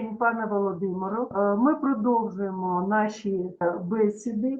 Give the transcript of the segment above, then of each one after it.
день, пане Володимиро. Е, Ми продовжуємо наші е, бесіди.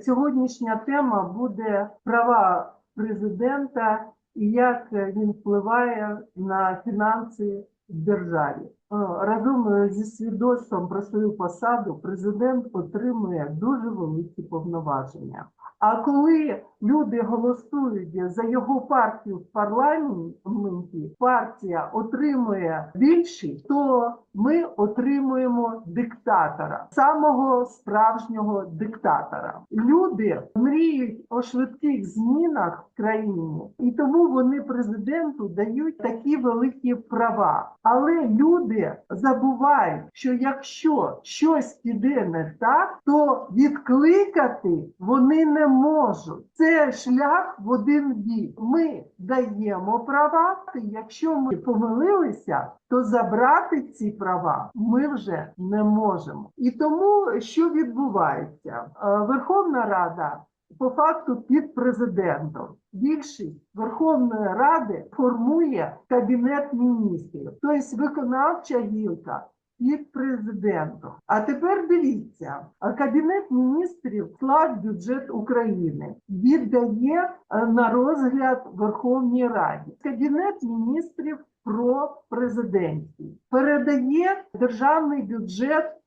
Сьогоднішня тема буде права президента і як е, він впливає на фінанси в державі. Е, Разом е, зі свідоцтвом про свою посаду президент отримує дуже великі повноваження. А коли люди голосують за його партію в парламенті, партія отримує більшість, то ми отримуємо диктатора, самого справжнього диктатора. Люди мріють о швидких змінах в країні, і тому вони президенту дають такі великі права. Але люди забувають, що якщо щось піде не так, то відкликати вони не можуть. Це шлях в один бік. Ми даємо права. Якщо ми помилилися, то забрати ці права ми вже не можемо. І тому що відбувається? Е, Верховна Рада. По факту під президентом більшість Верховної Ради формує кабінет міністрів, тобто виконавча гілка під президентом. А тепер дивіться, кабінет міністрів склад бюджет України віддає е, на розгляд Верховній Раді. Кабінет міністрів про президентський передає державний бюджет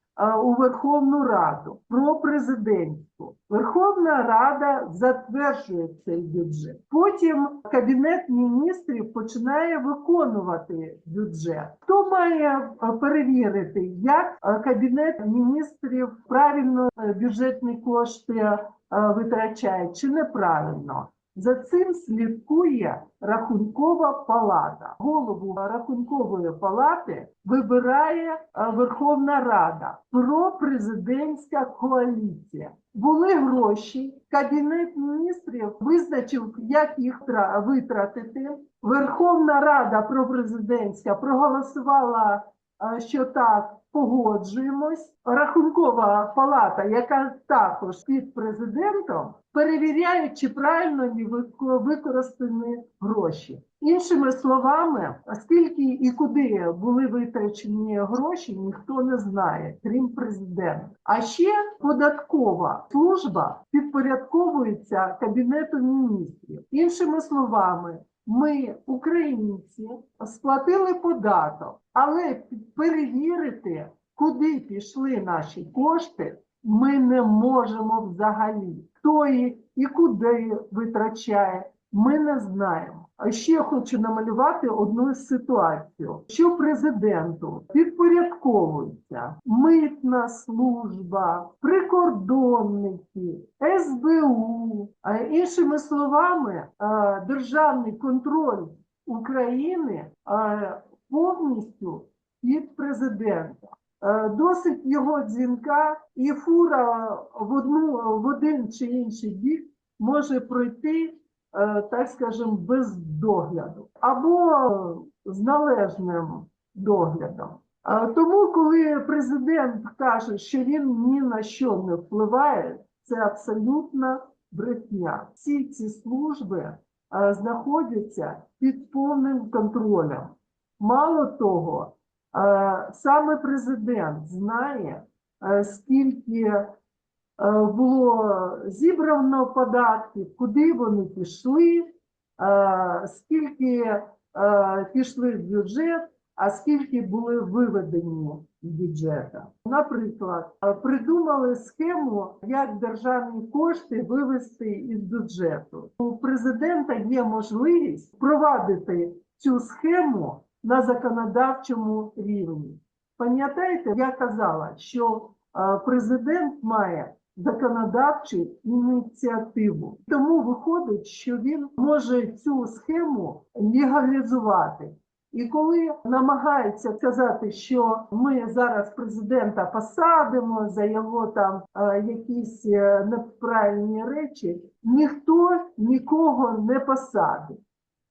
у Верховну Раду про президентську. Верховна Рада затверджує цей бюджет. Потім Кабінет міністрів починає виконувати бюджет. Хто має е, перевірити, як е, Кабінет міністрів правильно е, бюджетні кошти е, витрачає чи неправильно? За цим слідкує рахункова палата. Голову рахункової палати вибирає е, Верховна Рада пропрезидентська коаліція. Були гроші, кабінет міністрів визначив, як їх витратити. Верховна Рада пропрезидентська проголосувала, е, що так погоджуємось. Рахункова палата, яка також під президентом, перевіряє, чи правильно ні використані гроші. Іншими словами, скільки і куди були витрачені гроші, ніхто не знає, крім президента. А ще податкова служба підпорядковується кабінету міністрів. Іншими словами, ми, українці, сплатили податок, але перевірити, куди пішли наші кошти, ми не можемо взагалі. Хто їх і куди витрачає, ми не знаємо. А ще хочу намалювати одну ситуацію, що президенту підпорядковується митна служба, прикордонники, іншими словами, е, державний контроль України е, повністю під президента. Е, Досить його дзвінка, і фура в одну в один чи інший бік може пройти, так скажемо, без догляду або з належним доглядом. Тому, коли президент каже, що він ні на що не впливає, це абсолютна брехня. Всі ці служби е, знаходяться під повним контролем. Мало того, Е, Саме президент знає, е, скільки було зібрано податків, куди вони пішли, скільки пішли в бюджет, а скільки були виведені з бюджету. Наприклад, е, придумали схему, як державні кошти вивести із бюджету. У президента є можливість впровадити цю схему на законодавчому рівні. Пам'ятаєте, я казала, що е, президент має законодавчу ініціативу. Тому виходить, що він може цю схему легалізувати. І коли намагаються сказати, що ми зараз президента посадимо за його там е, якісь е, неправильні речі, ніхто нікого не посадить.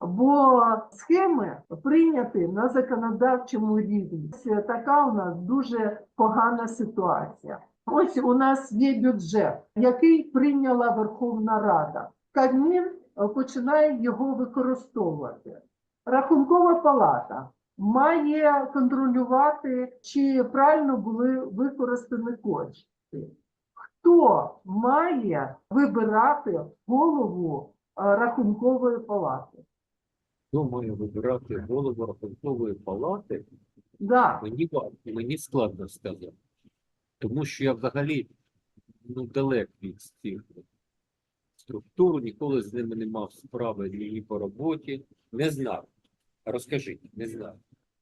Бо схеми прийняті на законодавчому рівні. Це така у нас дуже погана ситуація. Ось у нас є бюджет, який прийняла Верховна Рада. Кабмін е, починає його використовувати. Рахункова палата має контролювати, чи правильно були використані кошти. Хто має вибирати голову е, рахункової палати? Хто має вибирати голову рахункової палати, Да. мені, мені складно сказати. Тому що я взагалі ну, далек від цих структур, ніколи з ними не мав справи ні по роботі. Не знав. Розкажіть, не знав.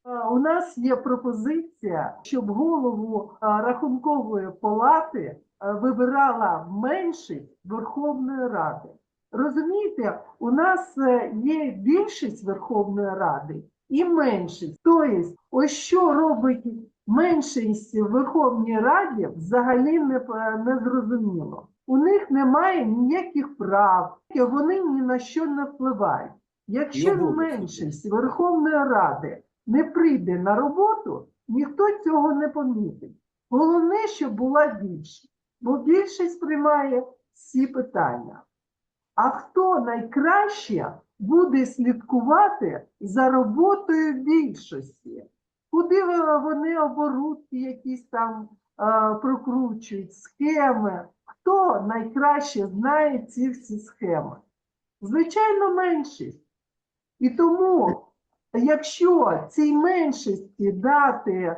Е, У нас є пропозиція, щоб голову е, рахункової палати е, вибирала меншість Верховної Ради. Розумієте, у нас е, є більшість Верховної Ради і меншість. Тобто, ось що робить меншість в Верховній Раді, взагалі не, не зрозуміло. У них немає ніяких прав, вони ні на що не впливають. Якщо меншість Верховної Ради не прийде на роботу, ніхто цього не помітить. Головне, щоб була більшість, бо більшість приймає всі питання. А хто найкраще буде слідкувати за роботою більшості? Куди вони оборудки якісь там е, прокручують, схеми? Хто найкраще знає ці всі схеми? Звичайно, меншість. І тому, якщо цій меншості дати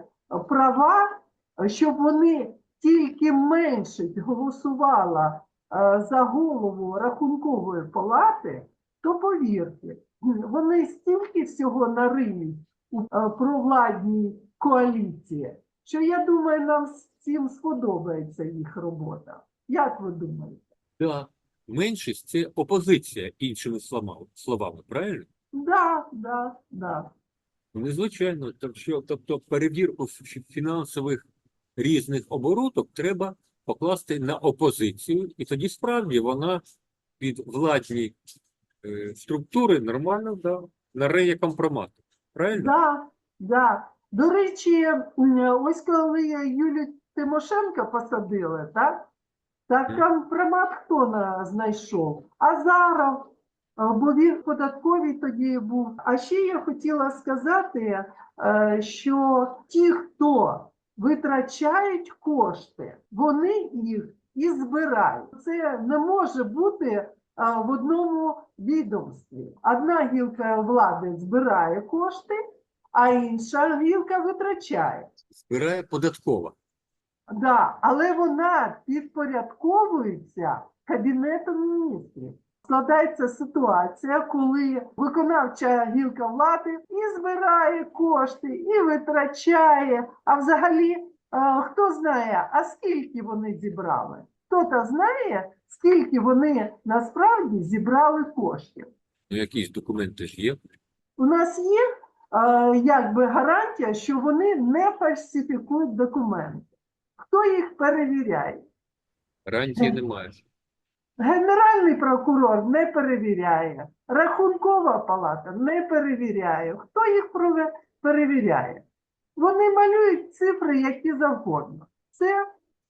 права, щоб вони тільки меншість голосувала е, за голову рахункової палати, то повірте, вони стільки всього нариють у е, провладній коаліції, що я думаю, нам всім сподобається їх робота. Як ви думаєте? Да. Меншість це опозиція, іншими словами, правильно? Да, да, да. Ну, Незвичайно, так що, тобто перевірку фінансових різних обороток треба покласти на опозицію, і тоді справді вона під владні е, структури нормально да, нареє компромат. Правильно? Да, да. До речі, ось коли Юлію Тимошенко посадили, так? Так компромат хто на, знайшов? Азаров, бо він в податковій тоді був. А ще я хотіла сказати, е, що ті, хто витрачають кошти, вони їх і збирають. Це не може бути в одному відомстві. Одна гілка влади збирає кошти, а інша гілка витрачає. Збирає податкова. Да, але вона підпорядковується Кабінетом міністрів. Складається ситуація, коли виконавча гілка влади і збирає кошти, і витрачає. А взагалі, е, хто знає, а скільки вони зібрали? Хто-то знає, скільки вони насправді зібрали коштів? Ну, якісь документи ж є. У нас є е, якби гарантія, що вони не фальсифікують документи. Хто їх перевіряє? Гарантії немає. Генеральний прокурор не перевіряє, рахункова палата не перевіряє. Хто їх перевіряє? Вони малюють цифри, які завгодно. Це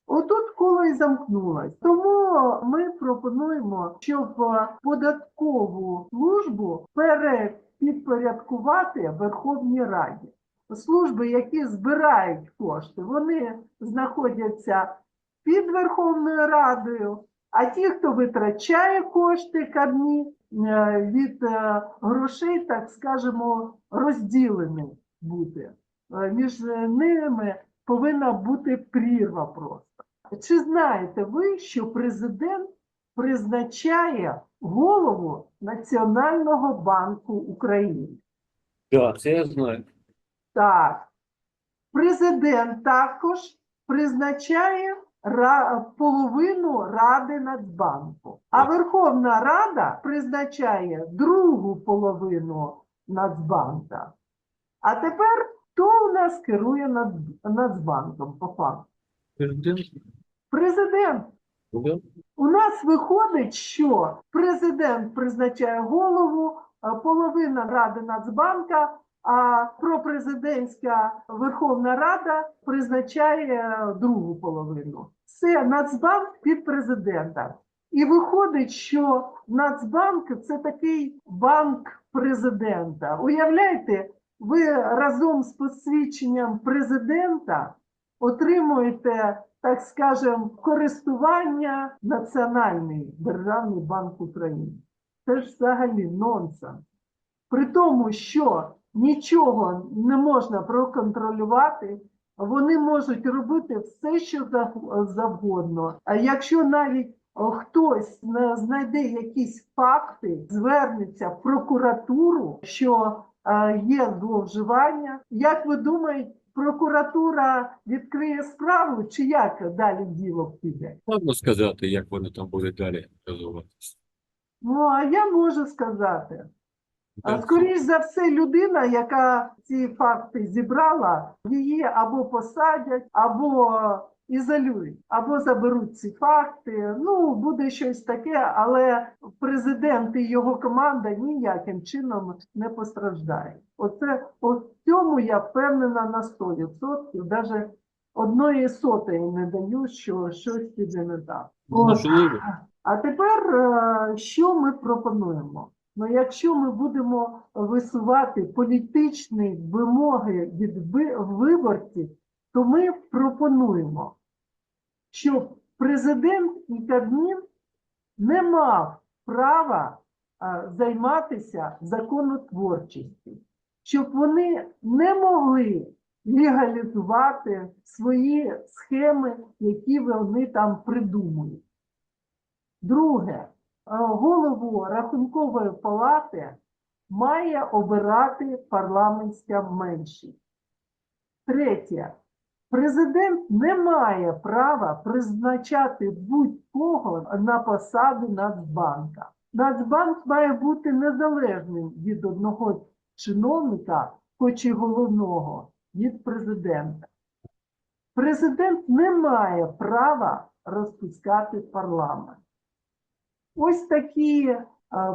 отут коло і замкнулось. Тому ми пропонуємо, щоб податкову службу перепідпорядкувати Верховній Раді. Служби, які збирають кошти, вони знаходяться під Верховною Радою. А ті, хто витрачає кошти кабмі е, від е, грошей, так скажемо, розділені бути. Е, Між ними повинна бути прірва просто. Чи знаєте ви, що президент призначає голову Національного банку України? Так, це я знаю. Так. Президент також призначає половину Ради Нацбанку. А Верховна Рада призначає другу половину Нацбанка. А тепер хто у нас керує Нацбанком по факту? Президент. Президент. Ну. У нас виходить, що президент призначає голову, половина Ради Нацбанка, а пропрезидентська Верховна Рада призначає е, другу половину. Це Нацбанк під президента. І виходить, що Нацбанк це такий банк президента. Уявляєте, ви разом з посвідченням президента отримуєте, так скажемо, користування Національний державний банк України. Це ж взагалі нонсенс. При тому, що нічого не можна проконтролювати, вони можуть робити все, що зав- завгодно. А якщо навіть хтось знайде якісь факти, звернеться в прокуратуру, що е, є зловживання. Як ви думаєте, прокуратура відкриє справу, чи як далі діло піде? Складно сказати, як вони там будуть далі розвиватися. Ну а я можу сказати. А Так, скоріш за все, людина, яка ці факти зібрала, її або посадять, або ізолюють, або заберуть ці факти. Ну, буде щось таке, але президент і його команда ніяким чином не постраждають. Оце у цьому я впевнена на 100%. Навіть одної сотої не даю, що щось піде не так. От. А тепер е, що ми пропонуємо? Ну, якщо ми будемо висувати політичні вимоги від виборців, то ми пропонуємо, щоб президент і Кабмін не мав права е, займатися законотворчістю, щоб вони не могли легалізувати свої схеми, які вони там придумують. Друге, голову рахункової палати має обирати парламентська меншість. Третє, президент не має права призначати будь-кого на посади Нацбанка. Нацбанк має бути незалежним від одного чиновника, хоч і головного, від президента. Президент не має права розпускати парламент. Ось такі е,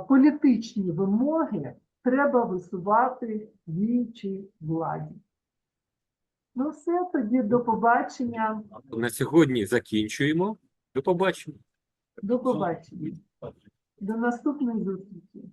політичні вимоги треба висувати діючій владі. Ну, все, тоді до побачення. На сьогодні закінчуємо. До побачення. До побачення. До наступної зустрічі.